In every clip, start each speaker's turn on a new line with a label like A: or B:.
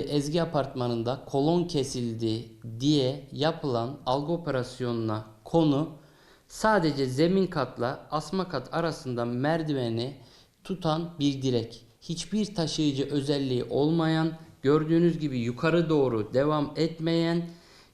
A: Ezgi apartmanında kolon kesildi diye yapılan algı operasyonuna konu sadece zemin katla asma kat arasında merdiveni tutan bir direk. Hiçbir taşıyıcı özelliği olmayan, gördüğünüz gibi yukarı doğru devam etmeyen,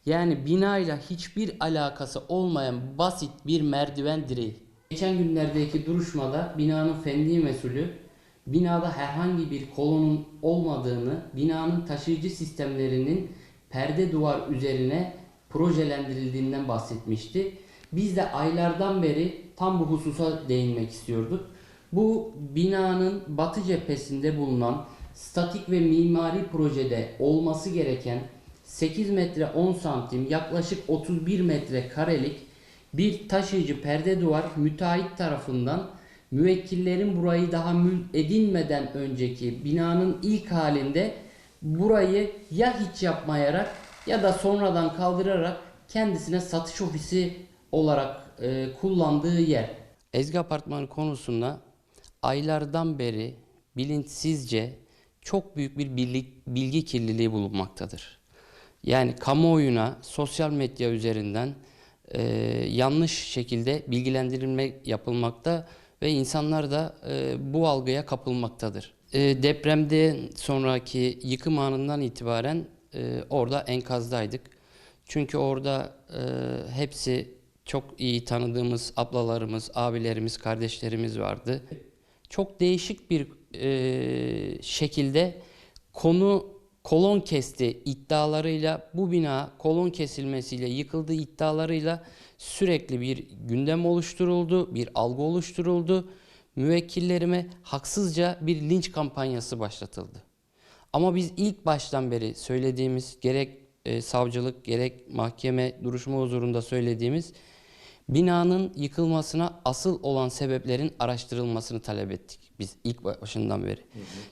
A: yani binayla hiçbir alakası olmayan basit bir merdiven direği. Geçen günlerdeki duruşmada binanın fendi mesulü binada herhangi bir kolonun olmadığını, binanın taşıyıcı sistemlerinin perde duvar üzerine projelendirildiğinden bahsetmişti. Biz de aylardan beri tam bu hususa değinmek istiyorduk. Bu binanın batı cephesinde bulunan statik ve mimari projede olması gereken 8 metre 10 santim yaklaşık 31 metre karelik bir taşıyıcı perde duvar müteahhit tarafından müvekkillerin burayı daha mülk edinmeden önceki binanın ilk halinde burayı ya hiç yapmayarak ya da sonradan kaldırarak kendisine satış ofisi olarak e, kullandığı yer. Ezgi Apartmanı konusunda aylardan beri bilinçsizce çok büyük bir bilgi, bilgi kirliliği bulunmaktadır. Yani kamuoyuna sosyal medya üzerinden e, yanlış şekilde bilgilendirilme yapılmakta ve insanlar da e, bu algıya kapılmaktadır. E, depremde sonraki yıkım anından itibaren e, orada enkazdaydık. Çünkü orada e, hepsi çok iyi tanıdığımız ablalarımız, abilerimiz, kardeşlerimiz vardı. Çok değişik bir e, şekilde konu kolon kesti iddialarıyla bu bina kolon kesilmesiyle yıkıldı iddialarıyla sürekli bir gündem oluşturuldu, bir algı oluşturuldu. Müvekkillerime haksızca bir linç kampanyası başlatıldı. Ama biz ilk baştan beri söylediğimiz gerek e, savcılık gerek mahkeme duruşma huzurunda söylediğimiz binanın yıkılmasına asıl olan sebeplerin araştırılmasını talep ettik biz ilk başından beri.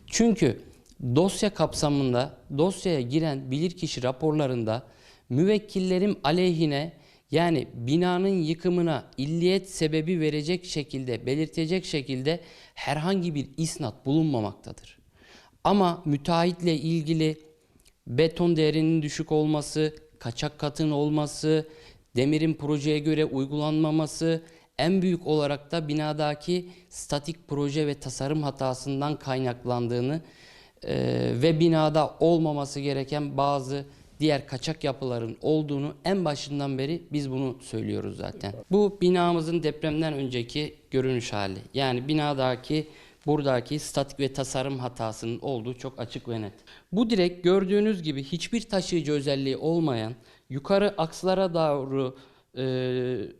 A: Çünkü dosya kapsamında dosyaya giren bilirkişi raporlarında müvekkillerim aleyhine yani binanın yıkımına illiyet sebebi verecek şekilde, belirtecek şekilde herhangi bir isnat bulunmamaktadır. Ama müteahhitle ilgili beton değerinin düşük olması, kaçak katın olması, demirin projeye göre uygulanmaması, en büyük olarak da binadaki statik proje ve tasarım hatasından kaynaklandığını e, ve binada olmaması gereken bazı diğer kaçak yapıların olduğunu en başından beri biz bunu söylüyoruz zaten. Bu binamızın depremden önceki görünüş hali. Yani binadaki buradaki statik ve tasarım hatasının olduğu çok açık ve net. Bu direk gördüğünüz gibi hiçbir taşıyıcı özelliği olmayan yukarı akslara doğru e,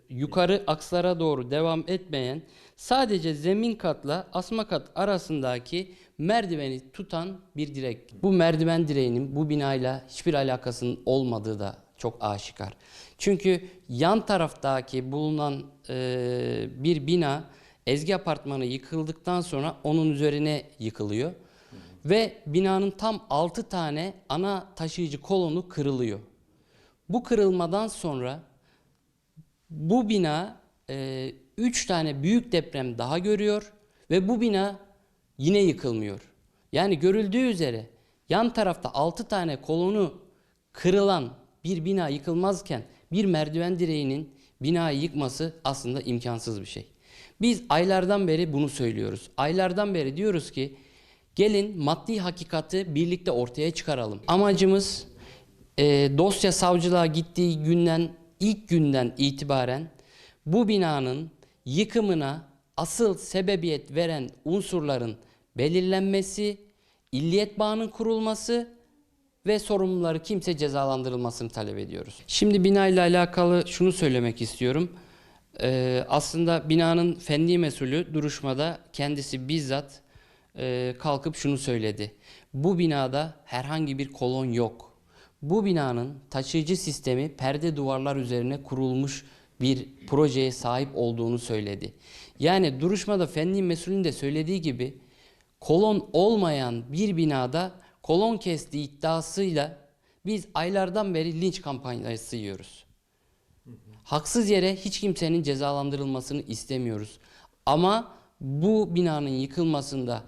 A: yukarı akslara doğru devam etmeyen sadece zemin katla asma kat arasındaki merdiveni tutan bir direk. Bu merdiven direğinin bu binayla hiçbir alakasının olmadığı da çok aşikar. Çünkü yan taraftaki bulunan e, bir bina Ezgi Apartmanı yıkıldıktan sonra onun üzerine yıkılıyor. Ve binanın tam 6 tane ana taşıyıcı kolonu kırılıyor. Bu kırılmadan sonra bu bina 3 tane büyük deprem daha görüyor ve bu bina yine yıkılmıyor. Yani görüldüğü üzere yan tarafta 6 tane kolonu kırılan bir bina yıkılmazken bir merdiven direğinin binayı yıkması aslında imkansız bir şey. Biz aylardan beri bunu söylüyoruz. Aylardan beri diyoruz ki gelin maddi hakikati birlikte ortaya çıkaralım. Amacımız e, dosya savcılığa gittiği günden ilk günden itibaren bu binanın yıkımına asıl sebebiyet veren unsurların belirlenmesi, illiyet bağının kurulması ve sorumluları kimse cezalandırılmasını talep ediyoruz. Şimdi binayla alakalı şunu söylemek istiyorum. Ee, aslında binanın fendi mesulü duruşmada kendisi bizzat e, kalkıp şunu söyledi. Bu binada herhangi bir kolon yok. Bu binanın taşıyıcı sistemi perde duvarlar üzerine kurulmuş bir projeye sahip olduğunu söyledi. Yani duruşmada fendi mesulün de söylediği gibi kolon olmayan bir binada kolon kestiği iddiasıyla biz aylardan beri linç kampanyası yiyoruz. Haksız yere hiç kimsenin cezalandırılmasını istemiyoruz. Ama bu binanın yıkılmasında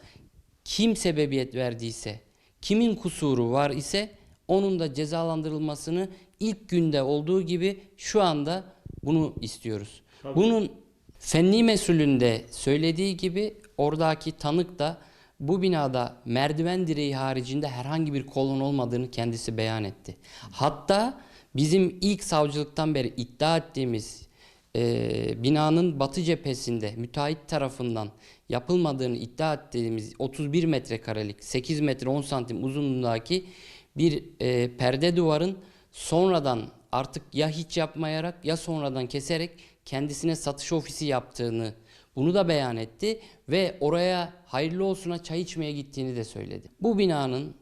A: kim sebebiyet verdiyse, Kimin kusuru var ise onun da cezalandırılmasını ilk günde olduğu gibi şu anda bunu istiyoruz. Bunun fenli mesulünde söylediği gibi oradaki tanık da bu binada merdiven direği haricinde herhangi bir kolon olmadığını kendisi beyan etti. Hatta bizim ilk savcılıktan beri iddia ettiğimiz e, binanın batı cephesinde müteahhit tarafından yapılmadığını iddia ettiğimiz 31 metrekarelik 8 metre 10 santim uzunluğundaki bir e, perde duvarın sonradan artık ya hiç yapmayarak ya sonradan keserek kendisine satış ofisi yaptığını bunu da beyan etti ve oraya hayırlı olsuna çay içmeye gittiğini de söyledi. Bu binanın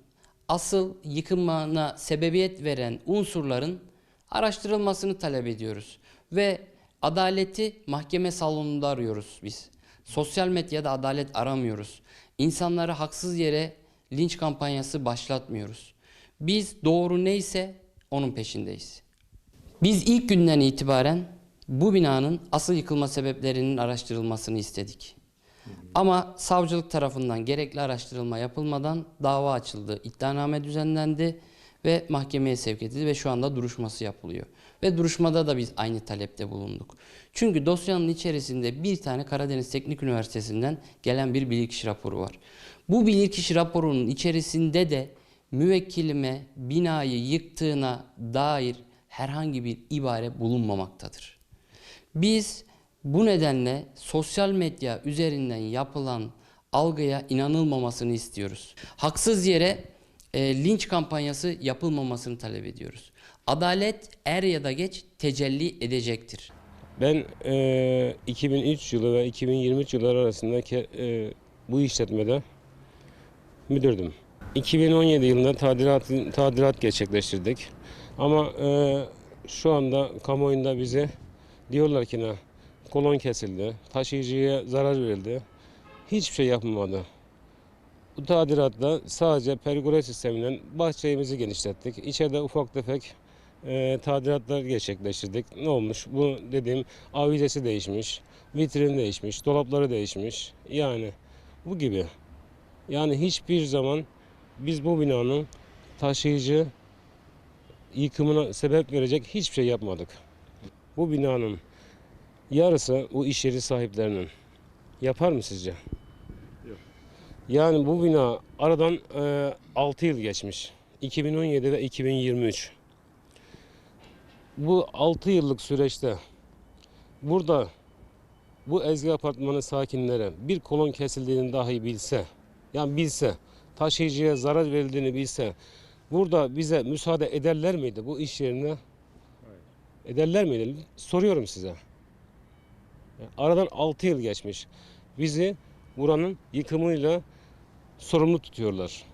A: asıl yıkılmana sebebiyet veren unsurların araştırılmasını talep ediyoruz ve adaleti mahkeme salonunda arıyoruz biz. Sosyal medyada adalet aramıyoruz. İnsanları haksız yere linç kampanyası başlatmıyoruz. Biz doğru neyse onun peşindeyiz. Biz ilk günden itibaren bu binanın asıl yıkılma sebeplerinin araştırılmasını istedik. Ama savcılık tarafından gerekli araştırılma yapılmadan dava açıldı, iddianame düzenlendi ve mahkemeye sevk edildi ve şu anda duruşması yapılıyor. Ve duruşmada da biz aynı talepte bulunduk. Çünkü dosyanın içerisinde bir tane Karadeniz Teknik Üniversitesi'nden gelen bir bilirkişi raporu var. Bu bilirkişi raporunun içerisinde de müvekkilime binayı yıktığına dair herhangi bir ibare bulunmamaktadır. Biz bu nedenle sosyal medya üzerinden yapılan algıya inanılmamasını istiyoruz. Haksız yere e, linç kampanyası yapılmamasını talep ediyoruz. Adalet er ya da geç tecelli edecektir.
B: Ben eee, 2003 yılı ve 2023 yılları arasında ke- eee, bu işletmede müdürdüm. 2017 yılında tadilat, tadilat gerçekleştirdik. Ama eee, şu anda kamuoyunda bize diyorlar ki ne kolon kesildi, taşıyıcıya zarar verildi. Hiçbir şey yapılmadı. Bu tadilatta sadece pergole sisteminden bahçemizi genişlettik. İçeride ufak tefek e, tadilatlar gerçekleştirdik. Ne olmuş? Bu dediğim avizesi değişmiş, vitrin değişmiş, dolapları değişmiş. Yani bu gibi. Yani hiçbir zaman biz bu binanın taşıyıcı yıkımına sebep verecek hiçbir şey yapmadık. Bu binanın yarısı bu iş yeri sahiplerinin. Yapar mı sizce? Yani bu bina aradan e, 6 yıl geçmiş. 2017 ve 2023. Bu 6 yıllık süreçte burada bu Ezgi Apartmanı sakinleri bir kolon kesildiğini dahi bilse, yani bilse, taşıyıcıya zarar verildiğini bilse, burada bize müsaade ederler miydi bu iş yerine? Ederler miydi? Soruyorum size. Aradan 6 yıl geçmiş. Bizi buranın yıkımıyla sorumlu tutuyorlar.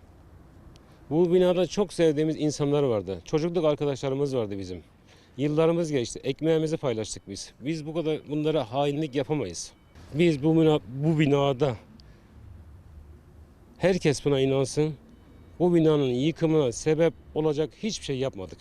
B: Bu binada çok sevdiğimiz insanlar vardı. Çocukluk arkadaşlarımız vardı bizim. Yıllarımız geçti. Ekmeğimizi paylaştık biz. Biz bu kadar bunlara hainlik yapamayız. Biz bu, bina, bu binada herkes buna inansın. Bu binanın yıkımına sebep olacak hiçbir şey yapmadık.